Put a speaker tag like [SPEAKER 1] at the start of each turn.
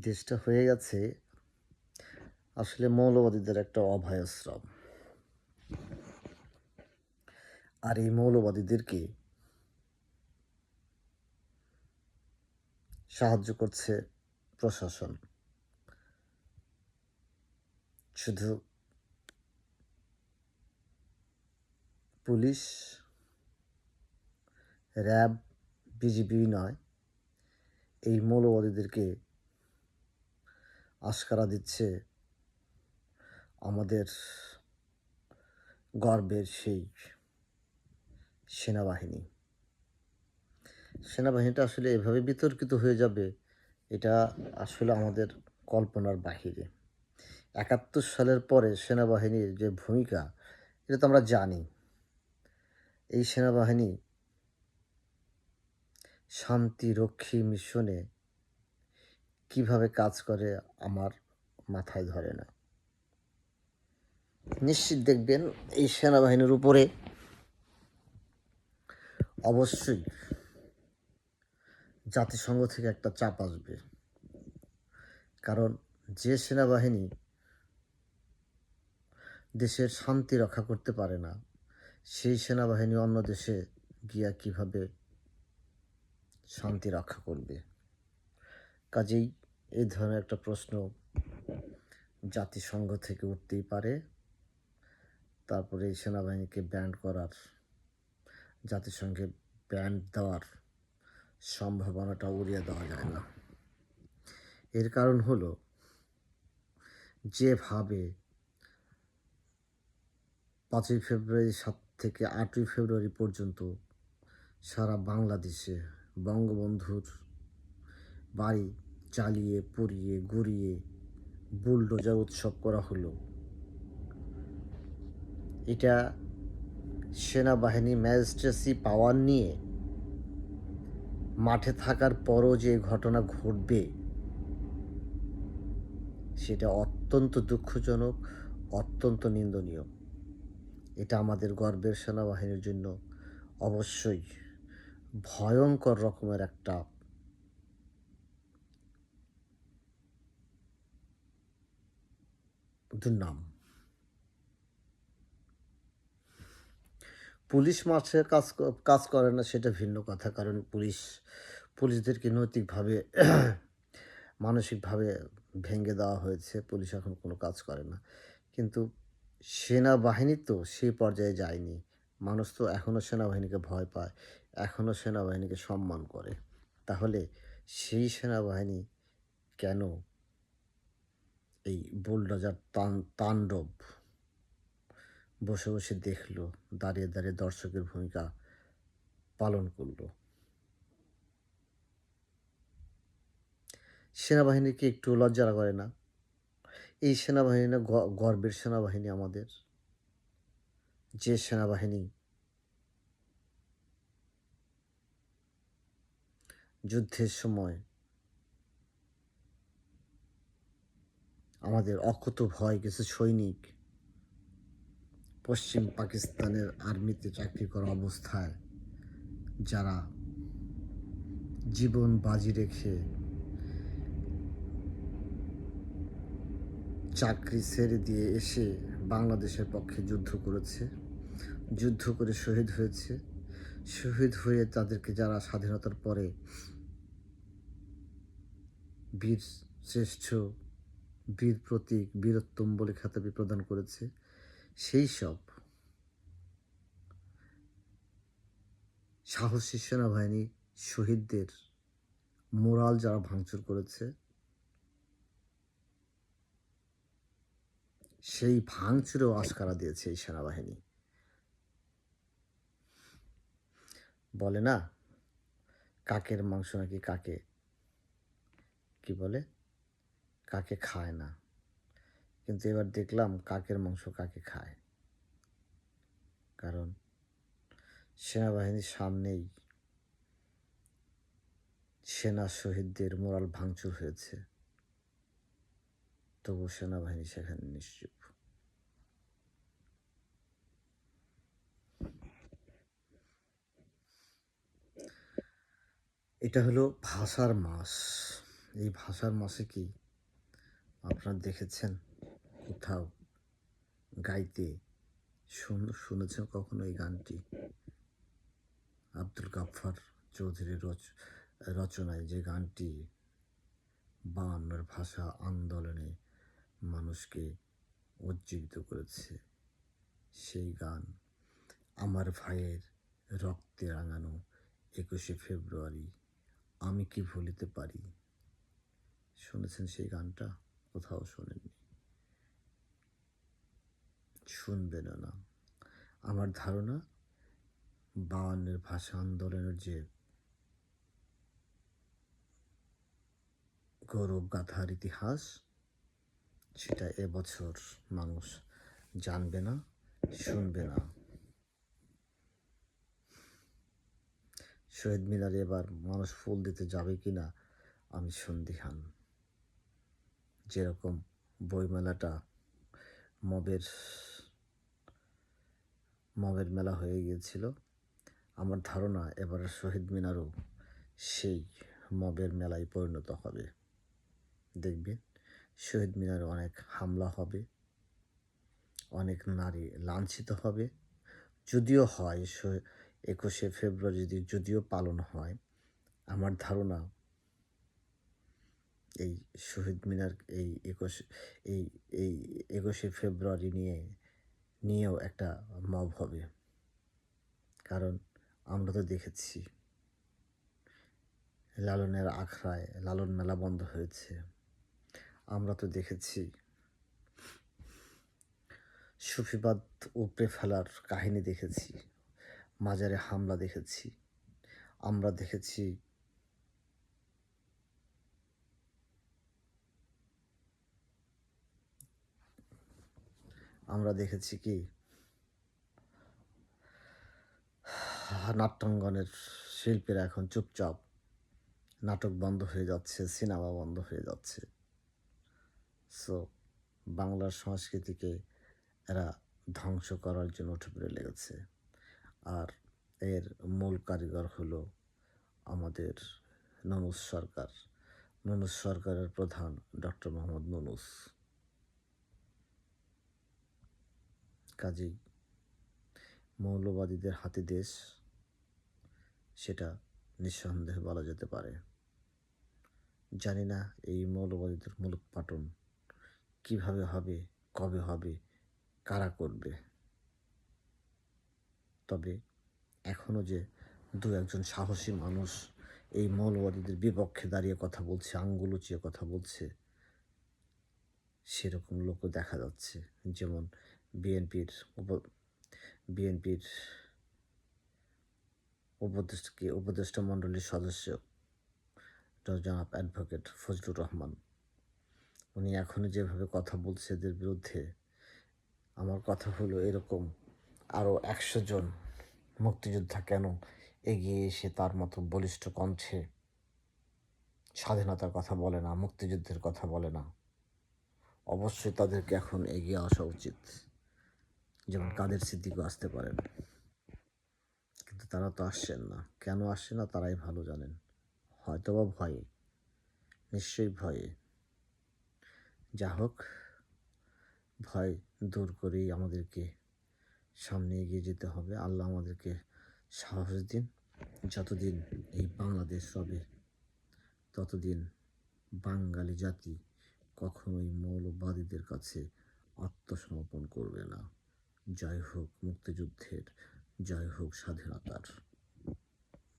[SPEAKER 1] দেশটা হয়ে গেছে, আসলে মৌলবাদীদের একটা অভয়াশ্রম। আর এই মৌলবাদীদেরকে সাহায্য করছে প্রশাসন। শুধু পুলিশ, র্যাব, বিজিবি নয়, এই মৌলবাদীদেরকে আশকারা দিচ্ছে আমাদের গর্বের সেই সেনাবাহিনী। সেনাবাহিনীটা আসলে এভাবে বিতর্কিত হয়ে যাবে, এটা আসলে আমাদের কল্পনার বাহিরে। একাত্তর সালের পরে সেনাবাহিনীর যে ভূমিকা, এটা তো আমরা জানি। এই সেনাবাহিনী শান্তিরক্ষী মিশনে কীভাবে কাজ করে আমার মাথায় ধরে না। নিশ্চিত দেখবেন এই সেনাবাহিনীর উপরে অবশ্যই জাতিসংঘ থেকে একটা চাপ আসবে। কারণ যে সেনাবাহিনী দেশের শান্তি রক্ষা করতে পারে না, সেই সেনাবাহিনী অন্য দেশে গিয়া কীভাবে শান্তি রক্ষা করবে? কাজেই এই ধরনের একটা প্রশ্ন জাতিসংঘ থেকে উঠতেই পারে। তারপরে এই সেনাবাহিনীকে ব্যান্ড করার, জাতিসংঘে ব্যান্ড দেওয়ার সম্ভাবনাটা উড়িয়ে দেওয়া যায় না। এর কারণ হলো যেভাবে পাঁচই ফেব্রুয়ারি সাত থেকে আটই ফেব্রুয়ারি পর্যন্ত সারা বাংলাদেশে বঙ্গবন্ধুর বাড়ি চালিয়ে, পুড়িয়ে, গুড়িয়ে বুলডোজার উৎসব করা হলো। এটা সেনাবাহিনী ম্যাজিস্ট্রেসি পাওয়ার নিয়ে মাঠে থাকার পরও যে ঘটনা ঘটবে, সেটা অত্যন্ত দুঃখজনক, অত্যন্ত নিন্দনীয়। এটা আমাদের গর্বের সেনাবাহিনীর জন্য অবশ্যই ভয়ঙ্কর রকমের একটা দুর্নাম পুলিশ মাঠে কাজ কাজ করে না, সেটা ভিন্ন কথা। কারণ পুলিশ, পুলিশদেরকে নৈতিকভাবে, মানসিকভাবে ভেঙে দেওয়া হয়েছে। পুলিশ এখন কোনো কাজ করে না। কিন্তু সেনাবাহিনী তো সেই পর্যায়ে যায়নি। মানুষ তো এখনও সেনাবাহিনীকে ভয় পায় এখনও সেনাবাহিনীকে সম্মান করে। তাহলে সেই সেনাবাহিনী কেন এই বুলডোজার তাণ্ডব বসে বসে দেখল, দাঁড়িয়ে দাঁড়িয়ে দর্শকের ভূমিকা পালন করল। সেনাবাহিনীকে একটু লজ্জা করে না? এই সেনাবাহিনী গর্বের সেনাবাহিনী আমাদের। যে সেনাবাহিনী যুদ্ধের সময় আমাদের অকুত ভয় কিছু সৈনিক। পশ্চিম পাকিস্তানের আর্মিতে চাকরি করা অবস্থায় যারা জীবন বাজি রেখে চাকরি ছেড়ে দিয়ে এসে বাংলাদেশের পক্ষে যুদ্ধ করেছে, যুদ্ধ করে শহীদ হয়েছে। শহীদ হয়ে তাদেরকে যারা স্বাধীনতার পরে বীর শ্রেষ্ঠ বীর প্রতীক বীরোত্তম বলে খেতাবি প্রদান করেছে। সেই সব সাহসী সেনাবাহিনী শহীদদের মোরাল যারা ভাঙচুর করেছে, সেই ভাঙচুরেও আশকারা দিয়েছে এই সেনাবাহিনী। বলে না, কাকের মাংস নাকি কাকে? কি বলে? কাকে খায় না। কিন্তু এবার দেখলাম কাকের মাংস কাকে খায়। কারণ সেনাবাহিনীর সামনেই সেনা শহীদদের মোরাল ভাঙচুর হয়েছে। তবু সেনাবাহিনী সেখানে নিশ্চুপ। এটা হলো ভাষার মাস। এই ভাষার মাসে কি আপনারা দেখেছেন? কোথাও গাইতে শুন শুনেছেন কখনো এই গানটি? আব্দুল গাফফার চৌধুরীর রচ রচনায় যে গানটি বায়ান্নর ভাষা আন্দোলনে মানুষকে উজ্জীবিত করেছে, সেই গান আমার ভাইয়ের রক্তে রাঙানো একুশে ফেব্রুয়ারি আমি কি ভুলিতে পারি? শুনেছেন সেই গানটা? কোথাও শোনেননি। শুনবেনও না আমার ধারণা বায়ান্নের ভাষা আন্দোলনের যে গৌরব গাথার ইতিহাস, সেটা এবছর মানুষ জানবে না, শুনবে না। শহীদ মিনারে এবার মানুষ ফুল দিতে যাবে কি না আমি সন্দিহান। যেরকম বইমেলাটা মবের মবের মেলা হয়ে গিয়েছিল, আমার ধারণা এবার শহীদ মিনারও সেই মবের মেলায় পরিণত হবে। দেখবেন, শহীদ মিনারে অনেক হামলা হবে, অনেক নারী লাঞ্ছিত হবে। যদিও হয় একুশে ফেব্রুয়ারি যদি, যদিও পালন হয়, আমার ধারণা এই শহীদ মিনার এই একুশ, এই এই একুশে ফেব্রুয়ারি নিয়ে, নিয়েও একটা মব হবে। কারণ আমরা তো দেখেছি লালনের আখড়ায় লালন মেলা বন্ধ হয়েছে। আমরা তো দেখেছি সুফিবাদ উপড়ে ফেলার কাহিনী দেখেছি, মাজারে হামলা দেখেছি, আমরা দেখেছি আমরা দেখেছি কি? নাট্যাঙ্গনের শিল্পীরা এখন চুপচাপ নাটক বন্ধ হয়ে যাচ্ছে, সিনেমা বন্ধ হয়ে যাচ্ছে। সো বাংলার সংস্কৃতিকে এরা ধ্বংস করার জন্য উঠে পড়ে লেগেছে। আর এর মূল কারিগর হলো আমাদের ননুস সরকার। ননুস সরকারের প্রধান ডক্টর মোহাম্মদ ননুস। কাজেই মৌলবাদীদের হাতে দেশ, সেটা নিঃসন্দেহে বলা যেতে পারে। জানি না এই মৌলবাদীদের মূলক পাটন কীভাবে হবে, কবে হবে, কারা করবে। তবে এখনও যে দু একজন সাহসী মানুষ এই মৌলবাদীদের বিপক্ষে দাঁড়িয়ে কথা বলছে, আঙ্গুল কথা বলছে, সেরকম লোকও দেখা যাচ্ছে। যেমন বিএনপির বিএনপির উপদেষ্টাকে, উপদেষ্টা মণ্ডলীর সদস্য জনাব অ্যাডভোকেট ফজলুর রহমান। উনি এখনও যেভাবে কথা বলছে এদের বিরুদ্ধে, আমার কথা হলো এরকম আরও একশো জন মুক্তিযোদ্ধা কেন এগিয়ে এসে তার মতো বলিষ্ঠ কণ্ঠে স্বাধীনতার কথা বলে না, মুক্তিযুদ্ধের কথা বলে না? অবশ্যই তাদেরকে এখন এগিয়ে আসা উচিত। যেমন কাদের সিদ্দিকও আসতে পারেন। কিন্তু তারা তো আসছেন না। কেন আসছে না তারাই ভালো জানেন। হয়তোবা ভয়ে। নিশ্চয়ই ভয়ে। যা হোক ভয় দূর করেই আমাদেরকে সামনে এগিয়ে যেতে হবে। আল্লাহ আমাদেরকে সাহস দিন। যতদিন এই বাংলাদেশ হবে ততদিন বাঙালি জাতি কখনোই মৌলবাদীদের কাছে আত্মসমর্পণ করবে না। জয় হোক মুক্তিযুদ্ধের জয় হোক স্বাধীনতার।